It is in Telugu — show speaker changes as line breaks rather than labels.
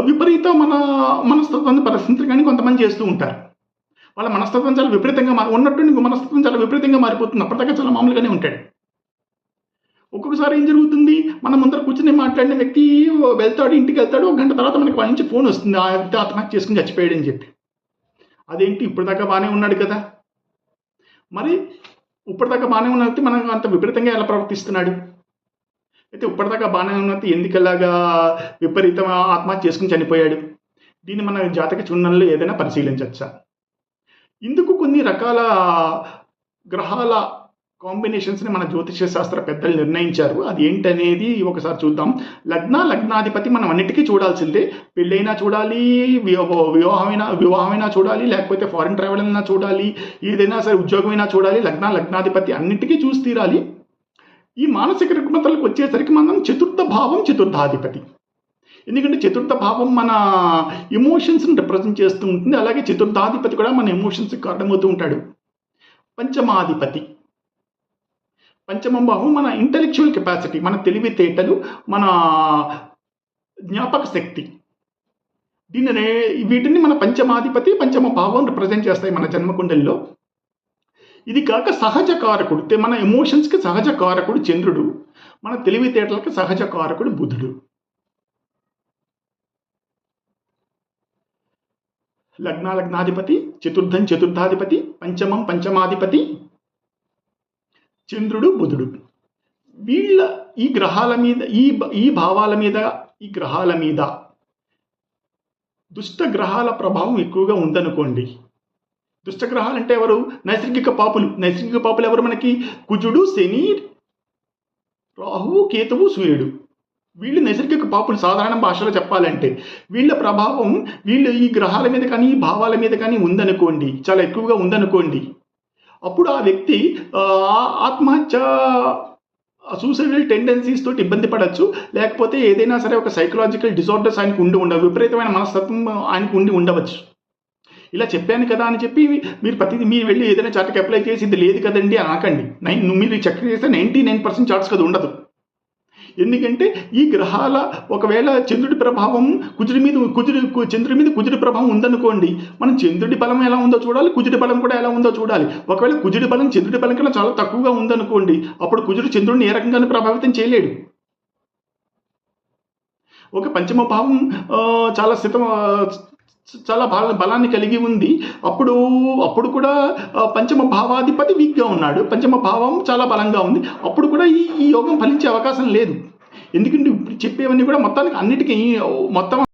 విపరీత మన మనస్తత్వాన్ని పరిస్థితులు కానీ కొంతమంది చేస్తూ ఉంటారు. వాళ్ళ మనస్తత్వం చాలా విపరీతంగా మారి ఉన్నట్టు ఇంకో మనస్తత్వం చాలా విపరీతంగా మారిపోతుంది. అప్పటిదాకా చాలా మామూలుగానే ఉంటాడు. ఒక్కొక్కసారి ఏం జరుగుతుంది? మన ముందర కూర్చుని మాట్లాడిన వ్యక్తి వెళ్తాడు ఇంటికి వెళ్తాడు ఒక గంట తర్వాత మనకి వాళ్ళ నుంచి ఫోన్ వస్తుంది. ఆ వ్యక్తి ఆత్మహత్య చేసుకుని చచ్చిపోయాడు అని చెప్పి. అదేంటి? ఇప్పటిదాకా బాగానే ఉన్నాడు కదా. మరి ఇప్పటిదాకా బాగానే ఉన్న వ్యక్తి మనకు అంత విపరీతంగా ఎలా ప్రవర్తిస్తున్నాడు? అయితే ఇప్పటిదాకా బాగానే ఉన్న ఎందుకలాగా విపరీతం ఆత్మహత్య చేసుకుని చనిపోయాడు. దీన్ని మన జాతక చూడడంలో ఏదైనా పరిశీలించవచ్చా ఇందుకు కొన్ని రకాల గ్రహాల కాంబినేషన్స్ని మన జ్యోతిష శాస్త్ర పెద్దలు నిర్ణయించారు. అది ఏంటనేది ఒకసారి చూద్దాం. లగ్న లగ్నాధిపతి మనం అన్నిటికీ చూడాల్సిందే. పెళ్ళైనా చూడాలి వివా- వివాహమైనా వివాహమైనా చూడాలి లేకపోతే ఫారిన్ ట్రావెల్ అయినా చూడాలి ఏదైనా సరే ఉద్యోగమైనా చూడాలి లగ్న లగ్నాధిపతి అన్నిటికీ చూసి తీరాలి. ఈ మానసిక రుగ్మతలకు వచ్చేసరికి మనం చతుర్థ భావం చతుర్థాధిపతి. ఎందుకంటే చతుర్థ భావం మన ఎమోషన్స్ని రిప్రజెంట్ చేస్తూ ఉంటుంది. అలాగే చతుర్థాధిపతి కూడా మన ఎమోషన్స్కి కారణమవుతూ ఉంటాడు. పంచమాధిపతి. పంచమం భావం మన ఇంటెలెక్చువల్ కెపాసిటీ మన తెలివితేటలు మన జ్ఞాపక శక్తి. దీనినే వీటిని మన పంచమాధిపతి పంచమ భావం రిప్రజెంట్ చేస్తాయి మన జన్మకుండల్లో. ఇది కాక సహజ కారకుడు. మన ఎమోషన్స్కి సహజ కారకుడు చంద్రుడు. మన తెలివితేటలకు సహజ కారకుడు బుధుడు. లగ్న లగ్నాధిపతి చతుర్థం చతుర్థాధిపతి పంచమం పంచమాధిపతి చంద్రుడు బుధుడు. వీళ్ళ ఈ గ్రహాల మీద ఈ ఈ భావాల మీద ఈ గ్రహాల మీద దుష్ట గ్రహాల ప్రభావం ఎక్కువగా ఉందనుకోండి. దుష్టగ్రహాలు అంటే ఎవరు? నైసర్గిక పాపులు. నైసర్గిక పాపులు ఎవరు మనకి? కుజుడు శని రాహువు కేతువు సూర్యుడు. వీళ్ళు నైసర్గిక పాపులు. సాధారణ భాషలో చెప్పాలంటే వీళ్ళ ప్రభావం వీళ్ళు ఈ గ్రహాల మీద కానీ ఈ భావాల మీద కానీ ఉందనుకోండి. చాలా ఎక్కువగా ఉందనుకోండి. అప్పుడు ఆ వ్యక్తి ఆ, ఆత్మహత్య సూసైడల్ టెండెన్సీస్ తోటి ఇబ్బంది పడవచ్చు లేకపోతే ఏదైనా సరే ఒక సైకలాజికల్ డిసార్డర్స్ ఆయనకు ఉండి ఉండవు. విపరీతమైన మనస్తత్వం ఆయనకు ఉండి ఉండవచ్చు. ఇలా చెప్పాను కదా అని చెప్పి మీరు ప్రతిదీ మీరు వెళ్ళి ఏదైనా చార్ట్కి అప్లై చేసి ఇది లేదు కదండి అని ఆకండి. నైన్ మీరు చెక్ చేస్తే నైంటీ నైన్ పర్సెంట్ చార్ట్స్ కదా ఉండదు. ఎందుకంటే ఈ గ్రహాల ఒకవేళ చంద్రుడి ప్రభావం కుజుడి మీద కుజుడి చంద్రుడి మీద కుజుడి ప్రభావం ఉందనుకోండి మనం చంద్రుడి బలం ఎలా ఉందో చూడాలి కుజుడి బలం కూడా ఎలా ఉందో చూడాలి. ఒకవేళ కుజుడి బలం చంద్రుడి బలం కన్నా చాలా తక్కువగా ఉందనుకోండి అప్పుడు కుజుడు చంద్రుడిని ఏ రకంగానూ ప్రభావితం చేయలేడు. ఒక పంచమ భావం చాలా స్థితం చాలా బల బలాన్ని కలిగి ఉంది. అప్పుడు అప్పుడు కూడా పంచమ భావాధిపతి వీక్గా ఉన్నాడు. పంచమ భావం చాలా బలంగా ఉంది. అప్పుడు కూడా ఈ ఈ యోగం ఫలించే అవకాశం లేదు. ఎందుకంటే ఇప్పుడు చెప్పేవన్నీ కూడా మొత్తానికి అన్నిటికీ మొత్తం